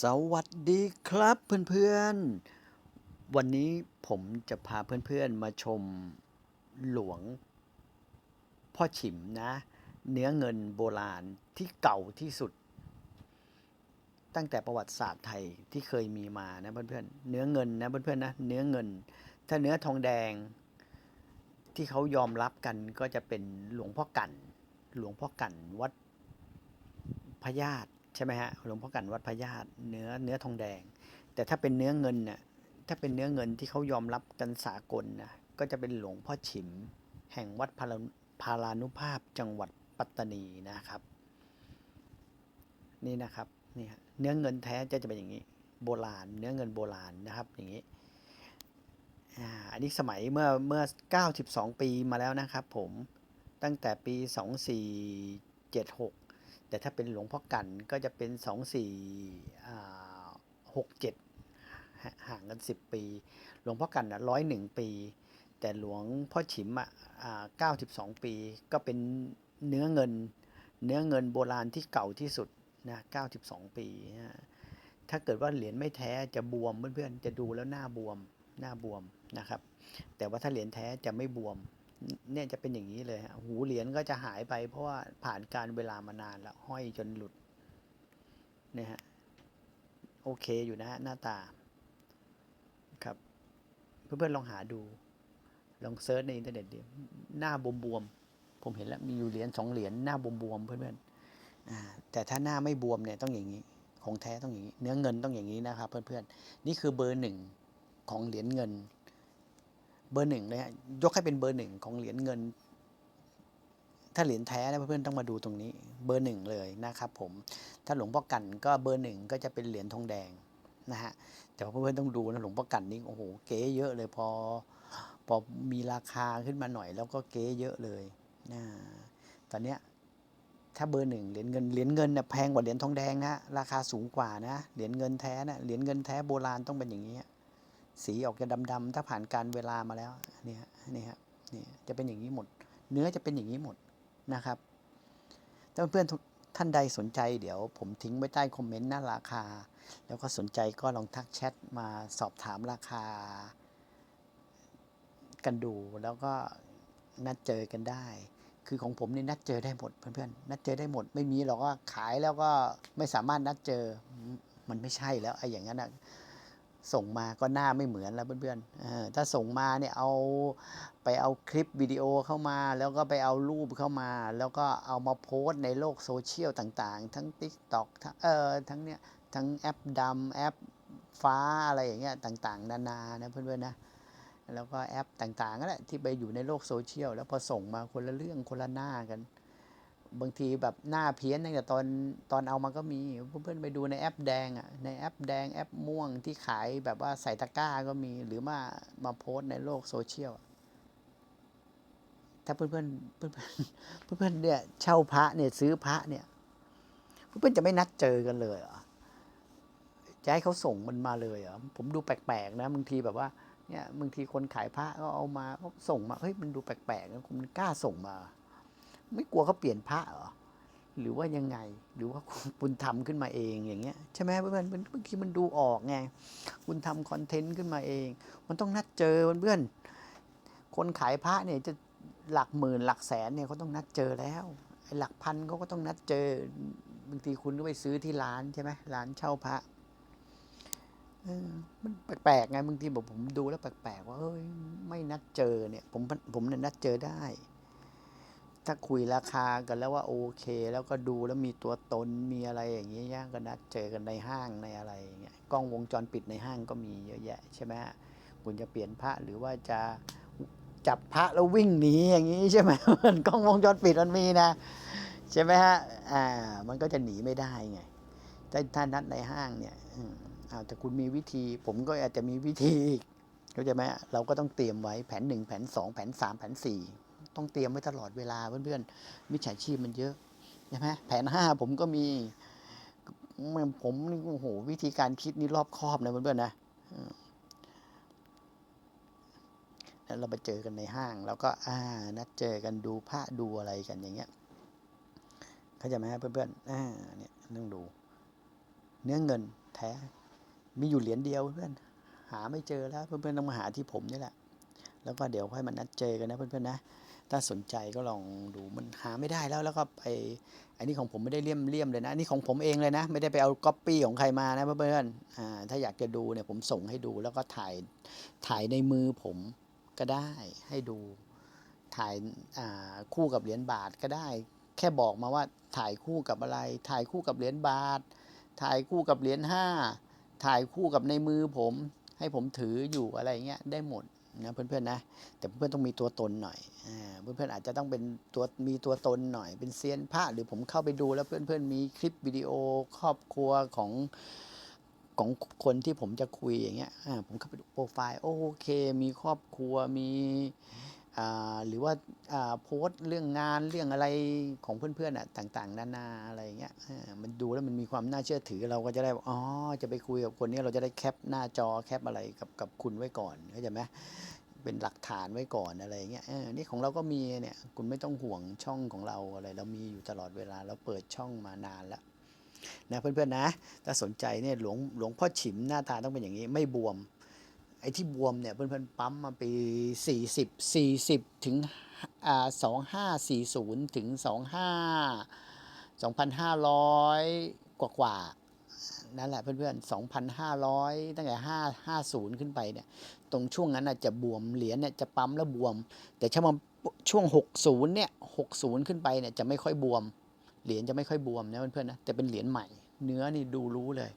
สวัสดีครับเพื่อนๆ วันนี้ผมจะพาเพื่อนๆมาชมหลวงพ่อฉิมนะ เนื้อเงินโบราณที่เก่าที่สุด ตั้งแต่ประวัติศาสตร์ไทยที่เคยมีมานะเพื่อนๆ เนื้อเงินนะเพื่อนๆนะเนื้อเงิน ถ้าเนื้อทองแดง ที่เขายอมรับกันก็จะเป็นหลวงพ่อกัน หลวงพ่อกันวัดพญาต ใช่ไหมฮะหลวงพ่อกันวัดพญาตเนื้อเนื้อทองแดง แต่ถ้าเป็นเนื้อเงินน่ะถ้าเป็นเนื้อเงินที่เขายอมรับกันสากลนะก็จะเป็นหลวงพ่อฉิม แห่งวัดพารานุภาพจังหวัดปัตตานีนะครับ นี่นะครับนี่ฮะเนื้อเงินแท้จะจะเป็นอย่างนี้ โบราณ เนื้อเงินโบราณนะครับอย่างนี้อันนี้สมัยเมื่อเมื่อ 92 ปีมาแล้วนะครับผมตั้งแต่ปี 2476 แต่ถ้าเป็นหลวงพ่อกันก็จะเป็น 2467 ห่างกัน 10 ปี หลวงพ่อกันอะ101ปี แต่หลวงพ่อฉิมอะอ่า92ปี ก็เป็นเนื้อเงิน เนื้อเงินโบราณที่เก่าที่สุดนะ92ปีนะถ้าเกิดว่าเหรียญไม่แท้จะบวมเพื่อนๆ จะดูแล้วหน้าบวมหน้าบวมนะครับ แต่ว่าถ้าเหรียญแท้จะไม่บวม เนี่ยจะเป็นอย่างนี้เลยฮะหูเหรียญก็จะหายไป เพราะว่าผ่านการเวลามานานแล้วห้อยจนหลุดเนี่ยฮะโอเคอยู่นะฮะหน้าตาครับ เพื่อนๆลองหาดู ลองเซิร์ชในอินเทอร์เน็ตดิหน้าบวมๆผมเห็นแล้วมีอยู่เหรียญสองเหรียญหน้าบวมๆเพื่อนๆแต่ถ้าหน้าไม่บวมเนี่ยต้องอย่างนี้ ของแท้ต้องอย่างนี้ เนื้อเงินต้องอย่างนี้นะครับ เพื่อนๆนี่คือเบอร์หนึ่งของเหรียญเงิน เบอร์หนึ่งเลยฮะยกให้เป็นเบอร์หนึ่งของเหรียญเงิน ถ้าเหรียญแท้นะเพื่อนๆต้องมาดูตรงนี้ เบอร์หนึ่งเลยนะครับผมถ้าหลวงพ่อกันก็เบอร์หนึ่งก็จะเป็นเหรียญทองแดงนะฮะแต่ว่าเพื่อนๆต้องดูนะหลวงพ่อกันนี่โอ้โหเก๋เยอะเลยพอพอมีราคาขึ้นมาหน่อย แล้วก็เก๋เยอะเลยนะตอนเนี้ยถ้าเบอร์หนึ่งเหรียญเงินเหรียญเงินเนี่ยแพงกว่าเหรียญทองแดงนะราคาสูงกว่านะเหรียญเงินแท้นะเหรียญเงินแท้โบราณต้องเป็นอย่างนี้ สีออกจะดำๆถ้าผ่านการเวลามาแล้วนี่ฮะนี่ฮะนี่จะเป็นอย่างนี้หมด เนื้อจะเป็นอย่างนี้หมดนะครับถ้าเพื่อนท่านใดสนใจเดี๋ยวผมทิ้งไว้ใต้คอมเมนต์หน้าราคา แล้วก็สนใจก็ลองทักแชทมาสอบถามราคา กันดูแล้วก็นัดเจอกันได้ คือของผมนี่นัดเจอได้หมดเพื่อนๆนัดเจอได้หมดไม่มีหรอกว่าขายแล้วก็ไม่สามารถนัดเจอมันไม่ใช่แล้วไอ้อย่างนั้นนะ ส่งมาก็หน้าไม่เหมือนแล้วเพื่อนๆถ้าส่งมาเนี่ยเอาไปเอาคลิปวิดีโอเข้ามา แล้วก็ไปเอารูปเข้ามา แล้วก็เอามาโพสต์ในโลกโซเชียลต่างๆ ทั้ง TikTok ทั้งเออทั้งเนี้ยทั้งแอปดำแอปฟ้าอะไรอย่างเงี้ยต่างๆ นานานะเพื่อนๆนะแล้วก็แอปต่างๆก็แหละที่ไปอยู่ในโลกโซเชียลแล้วพอส่งมาคนละเรื่องคนละหน้ากัน บางทีแบบหน้าเพี้ยนตั้งแต่ตอนตอนเอามาก็มีเพื่อนๆไปดูในแอปแดงอะในแอปแดงแอปม่วงที่ขายแบบว่าใส่ตะกร้าก็มีหรือมามาโพสต์ในโลกโซเชียลถ้าเพื่อนๆเพื่อนๆเพื่อนๆเนี่ยเช่าพระเนี่ยซื้อพระเนี่ยเพื่อนๆจะไม่นัดเจอกันเลยเหรอจะให้เขาส่งมันมาเลยเหรอผมดูแปลกๆนะบางทีแบบว่าเนี่ยบางทีคนขายพระก็เอามาเขาส่งมาเฮ้ยมันดูแปลกๆนะคุณกล้าส่งมา ไม่กลัวเขาเปลี่ยนพระเหรอหรือว่ายังไง หรือว่าคุณทำขึ้นมาเองอย่างเงี้ยใช่ไหมเพื่อนๆบางทีมันดูออกไง คุณทำคอนเทนต์ขึ้นมาเอง มันต้องนัดเจอเพื่อนคนขายพระเนี่ยจะหลักหมื่นหลักแสนเนี่ยเขาต้องนัดเจอแล้วไอ้หลักพันเขาก็ต้องนัดเจอบางทีคุณก็ไปซื้อที่ร้านใช่ไหมร้านเช่าพระมันแปลกๆไงบางทีบอกผมดูแล้วแปลกๆว่าเฮ้ยไม่นัดเจอเนี่ย ผมผมเนี่ยนัดเจอได้ ถ้าคุยราคากันแล้วว่าโอเค แล้วก็ดูแล้วมีตัวตนมีอะไรอย่างเงี้ยย่างก็นัดเจอกันในห้างในอะไรอย่างเงี้ยกล้องวงจรปิดในห้างก็มีเยอะแยะใช่ไหมฮะคุณจะเปลี่ยนพระหรือว่าจะจับพระแล้ววิ่งหนีอย่างนี้ใช่ไหมมันกล้องวงจรปิดมันมีนะ ใช่ไหมฮะอ่า มันก็จะหนีไม่ได้ไงถ้าถ้านนัดในห้างเนี่ยอ้าวแต่คุณมีวิธี ผมก็อาจจะมีวิธีอีกเข้าใจไหมเราก็ต้องเตรียมไว้แผนหนึ่งแผนสองแผนสามแผนสี่ ต้องเตรียมไว้ตลอดเวลาเพื่อนๆมิจฉาชีพมันเยอะใช่ไหมแผนห้าผมก็มีผมนี่โอ้โหวิธีการคิดนี่รอบคอบนะเพื่อนๆนะแล้วเราไปเจอกันในห้าง แล้วก็อ่านัดเจอกันดูผ้าดูอะไรกันอย่างเงี้ยเข้าใจไหมเพื่อนๆอ่าเนี่ยต้องดู เนื้อเงินแท้ มีอยู่เหรียญเดียวเพื่อนหาไม่เจอแล้วเพื่อนๆต้องมาหาที่ผมนี่แหละ แล้วก็เดี๋ยวค่อยมานัดเจอกันนะเพื่อนๆนะ ถ้าสนใจก็ลองดูมันหาไม่ได้แล้วแล้วก็ไปอันนี้ของผมไม่ได้เลี่ยมเลี่ยมเลยนะอันนี้ของผมเองเลยนะ ไม่ได้ไปเอาก๊อปปี้ของใครมานะเพื่อนๆอ่าถ้าอยากจะดูเนี่ยผมส่งให้ดูแล้วก็ถ่ายถ่ายในมือผมก็ได้ให้ดูถ่ายาคู่กับเหรียญบาทก็ได้ แค่บอกมาว่าถ่ายคู่กับอะไร ถ่ายคู่กับเหรียญบาท ถ่ายคู่กับเหรียญห้าถ่ายคู่กับในมือผม ให้ผมถืออยู่อะไรเงี้ยได้หมด นะเพื่อนๆนะ แต่เพื่อนๆต้องมีตัวตนหน่อยอเพื่อนๆอาจจะต้องเป็นตัวมีตัวตนหน่อย เป็นเซียนพระหรือผมเข้าไปดูแล้วเพื่อนๆมีคลิปวิดีโอครอบครัวของของคนที่ผมจะคุยอย่างเงี้ยผมเข้าไปดูโปรไฟล์โอเค มีครอบครัวมี หรือว่าโพสต์เรื่องงานเรื่องอะไรของเพื่อนๆอะต่างๆ นานาอะไรเงี้ยมันดูแล้วมันมีความน่าเชื่อถือเราก็จะได้อกอ๋อจะไปคุยกับคนนี้เราจะได้แคปหน้าจอแคปอะไรกับกับคุณไว้ก่อนเข้าใจไหมเป็นหลักฐานไว้ก่อนอะไรเงี้ยนี่ของเราก็มีเนี่ยคุณไม่ต้องห่วงช่องของเราอะไร เรามีอยู่ตลอดเวลาเราเปิดช่องมานานแล้วนะเพื่อนๆนะถ้าสนใจเนี่ยหลวงหลวงพ่อฉิมหน้าตาต้องเป็นอย่างนี้ไม่บวม ไอ้ที่บวมเนี่ยเพื่อนๆปั๊มมาปีสี่สิบสี่สิบถึงอ่าสองห้าสี่ศูนย์ถึงสองห้าสองพันห้าร้อยกว่ากว่าๆนั่นแหละเพื่อนๆสองพันห้าร้อยตั้งแต่ห้าห้าศูนย์ขึ้นไปเนี่ย ตรงช่วงนั้นจะบวม เหรียญเนี่ยจะปั๊มแล้วบวม แต่ช่วงช่วง 60 เนี่ย 60 ขึ้นไปเนี่ยจะไม่ค่อยบวม เหรียญจะไม่ค่อยบวมนะเพื่อนๆนะ แต่เป็นเหรียญใหม่ เนื้อนี่ดูรู้เลย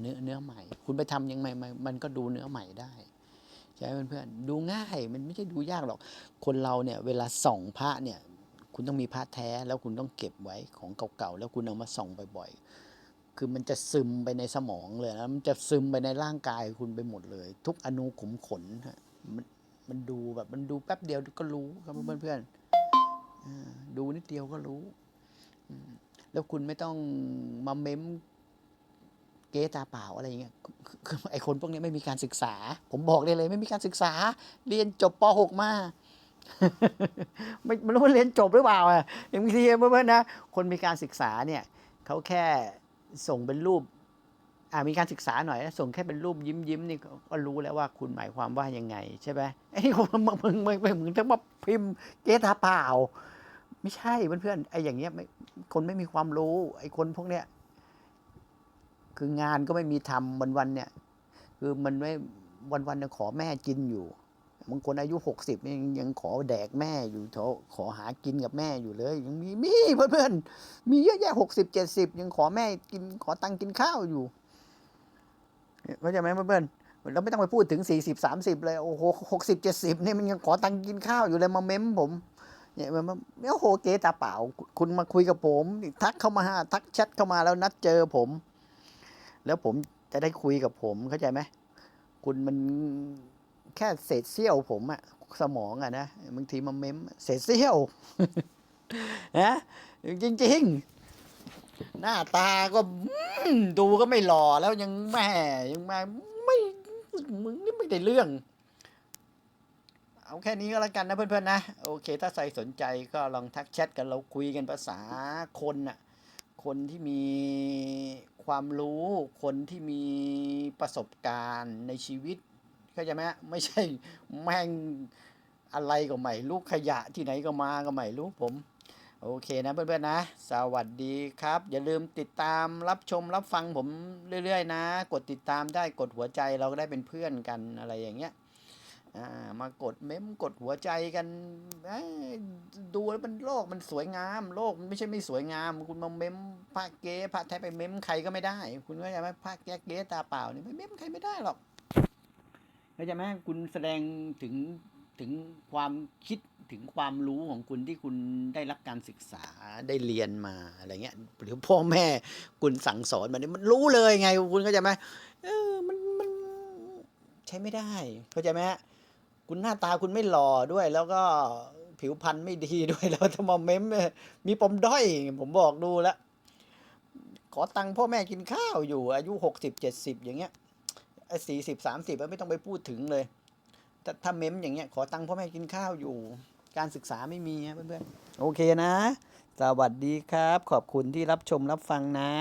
เนื้อเนื้อใหม่ คุณไปทำยังไงมันมันก็ดูเนื้อใหม่ได้ใช่ไหมเพื่อนๆดูง่ายมันไม่ใช่ดูยากหรอก คนเราเนี่ยเวลาส่องพระเนี่ยคุณต้องมีพระแท้แล้วคุณต้องเก็บไว้ของเก่าๆแล้วคุณเอามาส่องบ่อยๆ คือมันจะซึมไปในสมองเลยนะมันจะซึมไปในร่างกายคุณไปหมดเลย ทุกอนูขุมขนฮะมันมันดูแบบมันดูแป๊บเดียวก็รู้ครับเพื่อนๆอ่าดูนิดเดียวก็รู้ แล้วคุณไม่ต้องมาเม้ม เกตาเปล่าอะไรอย่างเงี้ยคือไอคนพวกนี้ไม่มีการศึกษา ผมบอกได้เลย ไม่มีการศึกษา เรียนจบป .6 มาไม่ไม่รู้ว่าเรียนจบหรือเปล่าอะอย่างบางทีเพื่อนๆนะ คนมีการศึกษาเนี่ยเขาแค่ส่งเป็นรูปอ่ามีการศึกษาหน่อยนะส่งแค่เป็นรูปยิ้มยิ้มๆนี่ก็รู้แล้วว่าคุณหมายความว่ายังไง ใช่ไหมไอ้นี่มึงมึงมึงมึงมึงต้องมาพิมพ์เกตาเปล่า ไม่ใช่เพื่อนๆไอ้อย่างเงี้ยไม่คนไม่มีความรู้ ไอ้คนพวกเนี้ย คืองานก็ไม่มีทำวันวันเนี่ย คือมันไม่วันวันเนี่ยขอแม่กินอยู่บางคนอายุหกสิบยังยังขอแดกแม่อยู่ขอขอหากินกับแม่อยู่เลย ยังมีมีเพื่อนๆมีเยอะแยะหกสิบเจ็ดสิบยังขอแม่กินขอตังกินข้าวอยู่เข้าใจไหมเพื่อนๆเราไม่ต้องไปพูดถึงสี่สิบสามสิบเลยโอ้โหหกสิบเจ็ดสิบเนี่ยมันยังขอตังกินข้าวอยู่เลยมาเม้มผมเนี่ยมันมันโอ้โหเกตาเปล่า คุณมาคุยกับผม ทักเข้ามาทักแชทเข้ามาแล้วนัดเจอผม แล้วผมจะได้คุยกับผมเข้าใจไหมคุณมันแค่เศษเสี้ยวผมอะสมองอะนะบางทีมาเม้มเศษเสี้ยวนะจริง ๆ หน้าตาก็ดูก็ไม่หล่อแล้วยังแม่ยังมาไม่มึงนี่ไม่ได้เรื่อง เอาแค่นี้ก็แล้วกันนะเพื่อนๆนะโอเค ถ้าใครสนใจก็ลองทักแชทกันเราคุยกันภาษาคนน่ะคนที่มี ความรู้คนที่มีประสบการณ์ในชีวิตเข้าใจไหมไม่ใช่แม่งอะไรก็ไม่รู้ขยะที่ไหนก็มาก็ไม่รู้ผม โอเคนะเพื่อนๆนะ สวัสดีครับ อย่าลืมติดตามรับชมรับฟังผมเรื่อยๆนะ กดติดตามได้กดหัวใจเราก็ได้เป็นเพื่อนกันอะไรอย่างเงี้ย อ่ามากดเม้มกดหัวใจกันดูแล้วมันโลกมันสวยงาม โลกมันไม่ใช่ไม่สวยงาม คุณมาเม้มพระเก๊พระแท้ไปเม้มใครก็ไม่ได้ คุณเข้าใจไหมพระแก๊เก๊ตาเปล่านี่ไปเม้มใครไม่ได้หรอกเข้าใจไหมคุณแสดงถึงถึงความคิดถึงความรู้ของคุณที่คุณได้รับการศึกษาได้เรียนมาอะไรเงี้ย หรือพ่อแม่คุณสั่งสอนมาเนี่ยมันรู้เลยไงคุณเข้าใจไหมเออมันมันใช้ไม่ได้เข้าใจไหมฮะ คุณหน้าตาคุณไม่หล่อด้วย แล้วก็ผิวพรรณไม่ดีด้วยแล้วทำไมาเม้มมีปมด้อย ผมบอกดูแล้ว ขอตังค์พ่อแม่กินข้าวอยู่ อายุหกสิบเจ็ดสิบอย่างเงี้ยสี่สิบสามสิบไม่ต้องไปพูดถึงเลย ถ้าถ้าเม้มอย่างเงี้ยขอตังค์พ่อแม่กินข้าวอยู่ การศึกษาไม่มีนะเพื่อนๆโอเคนะ สวัสดีครับ ขอบคุณที่รับชมรับฟังนะ